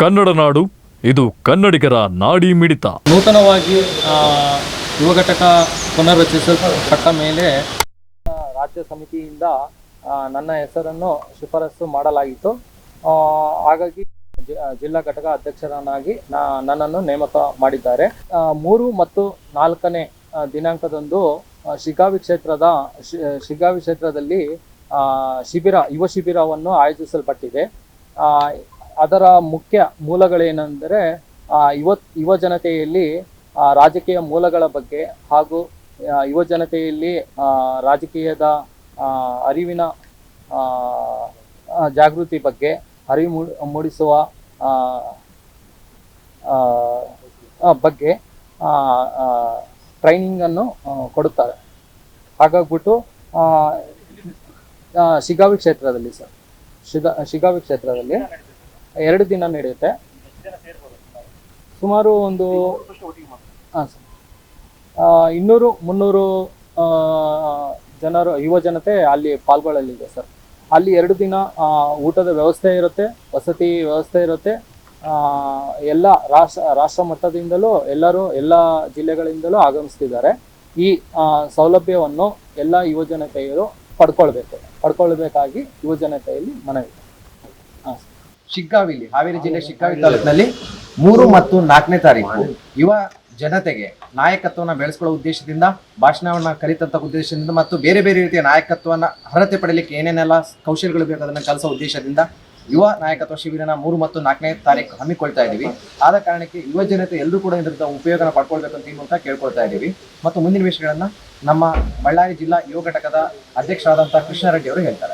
ಕನ್ನಡ ನಾಡು, ಇದು ಕನ್ನಡಿಗರ ನಾಡಿ ಮಿಡಿತ. ನೂತನವಾಗಿ ಯುವ ಘಟಕ ಪುನರ್ರಚಿಸಲ್ಪಟ್ಟ ಮೇಲೆ, ರಾಜ್ಯ ಸಮಿತಿಯಿಂದ ನನ್ನ ಹೆಸರನ್ನು ಶಿಫಾರಸು ಮಾಡಲಾಗಿತ್ತು ಹಾಗಾಗಿ ಜಿಲ್ಲಾ ಘಟಕ ಅಧ್ಯಕ್ಷರನ್ನಾಗಿ ನನ್ನನ್ನು ನೇಮಕ ಮಾಡಿದ್ದಾರೆ. ಮೂರು ಮತ್ತು ನಾಲ್ಕನೇ ದಿನಾಂಕದಂದು ಶಿಗಾವಿ ಕ್ಷೇತ್ರದ ಶಿಗಾವಿ ಕ್ಷೇತ್ರದಲ್ಲಿ ಶಿಬಿರ, ಯುವ ಶಿಬಿರವನ್ನು ಆಯೋಜಿಸಲ್ಪಟ್ಟಿದೆ. ಅದರ ಮುಖ್ಯ ಮೂಲಗಳೇನೆಂದರೆ ಆ, ಯುವ ಜನತೆಯಲ್ಲಿ ರಾಜಕೀಯ ಮೂಲಗಳ ಬಗ್ಗೆ ಹಾಗೂ ಯುವ ಜನತೆಯಲ್ಲಿ ಆ, ರಾಜಕೀಯದ ಅರಿವಿನ ಜಾಗೃತಿ ಬಗ್ಗೆ ಅರಿವು ಮೂಡ್- ಮೂಡಿಸುವ ಬಗ್ಗೆ ಆ, ಬಗ್ಗೆ ಟ್ರೈನಿಂಗನ್ನು ಕೊಡುತ್ತಾರೆ. ಹಾಗಾಗ್ಬಿಟ್ಟು ಶಿಗಾವಿ ಕ್ಷೇತ್ರದಲ್ಲಿ ಸರ್. ಶಿಗಾ ಶಿಗಾವಿ ಕ್ಷೇತ್ರದಲ್ಲಿ ಎರಡು ದಿನ ನಡೆಯುತ್ತೆ. ಸುಮಾರು ಒಂದು ಹಾಂ, ಸರ್. ಇನ್ನೂರು ಮುನ್ನೂರು ಜನರು, ಯುವ ಜನತೆ ಅಲ್ಲಿ ಪಾಲ್ಗೊಳ್ಳಲಿದೆ, ಸರ್. ಅಲ್ಲಿ ಎರಡು ದಿನ ಊಟದ ವ್ಯವಸ್ಥೆ ಇರುತ್ತೆ, ವಸತಿ ವ್ಯವಸ್ಥೆ ಇರುತ್ತೆ. ಎಲ್ಲ ರಾಷ್ಟ್ರ ರಾಷ್ಟ್ರ ಮಟ್ಟದಿಂದಲೂ ಎಲ್ಲರೂ, ಎಲ್ಲ ಜಿಲ್ಲೆಗಳಿಂದಲೂ ಆಗಮಿಸ್ತಿದ್ದಾರೆ. ಈ ಸೌಲಭ್ಯವನ್ನು ಎಲ್ಲ ಯುವ ಜನತೆಯರು ಪಡ್ಕೊಳ್ಬೇಕು, ಪಡ್ಕೊಳ್ಬೇಕಾಗಿ ಯುವ ಜನತೆಯಲ್ಲಿ ಮನವಿ. ಹಾಂ, ಸರ್. ಶಿಗ್ಗಾವಿಲಿ ಹಾವೇರಿ ಜಿಲ್ಲೆ ಶಿಗ್ಗಾವಿ ತಾಲೂಕಿನಲ್ಲಿ ಮೂರು ಮತ್ತು ನಾಲ್ಕನೇ ತಾರೀಕು. ಯುವ ಜನತೆಗೆ ನಾಯಕತ್ವನ ಬೆಳೆಸ್ಕೊಳ್ಳೋ ಉದ್ದೇಶದಿಂದ ಭಾಷಣವನ್ನ ಕಲಿತಂತ ಉದ್ದೇಶದಿಂದ ಮತ್ತು ಬೇರೆ ಬೇರೆ ರೀತಿಯ ನಾಯಕತ್ವನ ಅರ್ಹತೆ ಪಡೆಯಲಿಕ್ಕೆ ಏನೇನೆಲ್ಲ ಕೌಶಲ್ಯಗಳು ಬೇಕು ಅದನ್ನ ಕಲಿಸೋ ಉದ್ದೇಶದಿಂದ ಯುವ ನಾಯಕತ್ವ ಶಿಬಿರನ ಮೂರು ಮತ್ತು ನಾಲ್ಕನೇ ತಾರೀಕು ಹಮ್ಮಿಕೊಳ್ತಾ ಇದ್ದೀವಿ. ಆದ ಕಾರಣಕ್ಕೆ ಯುವ ಜನತೆ ಎಲ್ಲರೂ ಕೂಡ ಇದರಿಂದ ಉಪಯೋಗನ ಪಡ್ಕೊಳ್ಬೇಕು ಅಂತ ಈ ಮೂಲಕ ಕೇಳ್ಕೊಳ್ತಾ ಇದ್ದೀವಿ. ಮತ್ತು ಮುಂದಿನ ವಿಷಯಗಳನ್ನ ನಮ್ಮ ಬಳ್ಳಾರಿ ಜಿಲ್ಲಾ ಯುವ ಘಟಕದ ಅಧ್ಯಕ್ಷರಾದಂತಹ ಕೃಷ್ಣಾರೆಡ್ಡಿ ಅವರು ಹೇಳ್ತಾರೆ.